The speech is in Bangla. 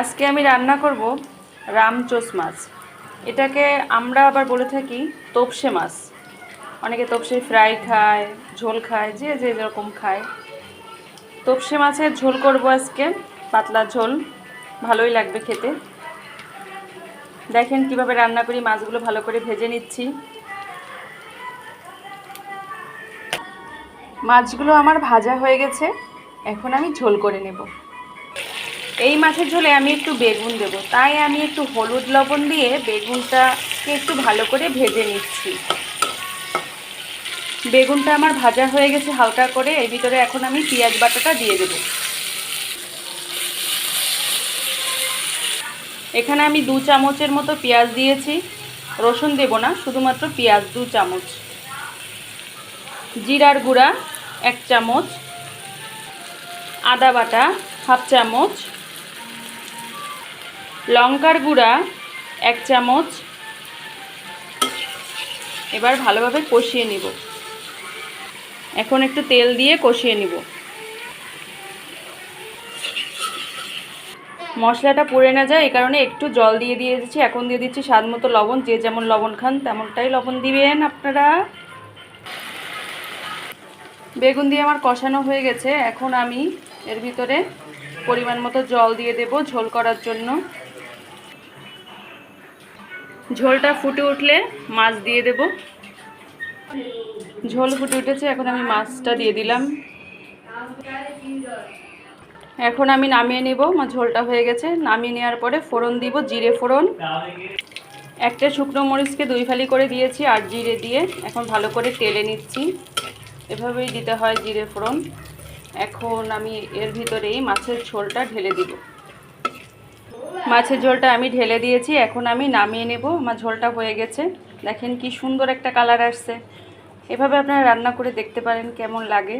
আজকে আমি রান্না করব রামচোস মাছ। এটাকে আমরা আবার বলে থাকি তোপসে মাছ। অনেকে তোপসে ফ্রাই খায়, ঝোল খায়, যে যে যেরকম খায়। তোপসে মাছের ঝোল করব আজকে, পাতলা ঝোল, ভালোই লাগবে খেতে। দেখেন কীভাবে রান্না করি, মাছগুলো ভালো করে ভেজে নিচ্ছি। মাছগুলো আমার ভাজা হয়ে গেছে, এখন আমি ঝোল করে নেব। এই মাছের ঝোলে আমি একটু বেগুন দেব। তাই আমি একটু হলুদ লবণ দিয়ে বেগুনটাকে একটু ভালো করে ভেজে নিচ্ছি। বেগুনটা আমার ভাজা হয়ে গেছে হালকা করে, এর ভিতরে এখন আমি পেঁয়াজ বাটাটা দিয়ে দেব। এখানে আমি দু চামচের মতো পেঁয়াজ দিয়েছি। রসুন দেব না, শুধুমাত্র পেঁয়াজ দু চামচ। জিরার গুঁড়া এক চামচ। আদা বাটা হাফ চামচ। লঙ্কার গুঁড়া, এক চামচ। এবার ভালোভাবে কষিয়ে নিব। এখন একটু তেল দিয়ে কষিয়ে নিব। মশলাটা পুড়ে না যায়, এই কারণে একটু জল দিয়ে দিয়ে দিচ্ছি। এখন দিয়ে দিচ্ছি স্বাদ মতো লবণ। যে যেমন লবণ খান, তেমনটাই লবণ দিবেন আপনারা। বেগুন দিয়ে আমার কষানো হয়ে গেছে। এখন আমি এর ভিতরে পরিমাণ মতো জল দিয়ে দেব ঝোল করার জন্য। ঝোলটা ফুটে উঠলে মাছ দিয়ে দেব। ঝোল ফুটে উঠেছে, এখন আমি মাছটা দিয়ে দিলাম। এখন আমি নামিয়ে নেব, আমার ঝোলটা হয়ে গেছে। নামিয়ে নেওয়ার পরে ফোড়ন দিব, জিরে ফোড়ন। একটা শুকনো মরিচকে দুই ফালি করে দিয়েছি, আর জিরে দিয়ে এখন ভালো করে তেলে নিচ্ছি। এভাবেই দিতে হয় জিরে ফোড়ন। এখন আমি এর ভিতরেই মাছের ঝোলটা ঢেলে দিব। মাছের ঝোলটা আমি ঢেলে দিয়েছি, এখন আমি নামিয়ে নেব। আমার ঝোলটা হয়ে গেছে। দেখেন কি সুন্দর একটা কালার আসছে। এভাবে আপনারা রান্না করে দেখতে পারেন কেমন লাগে।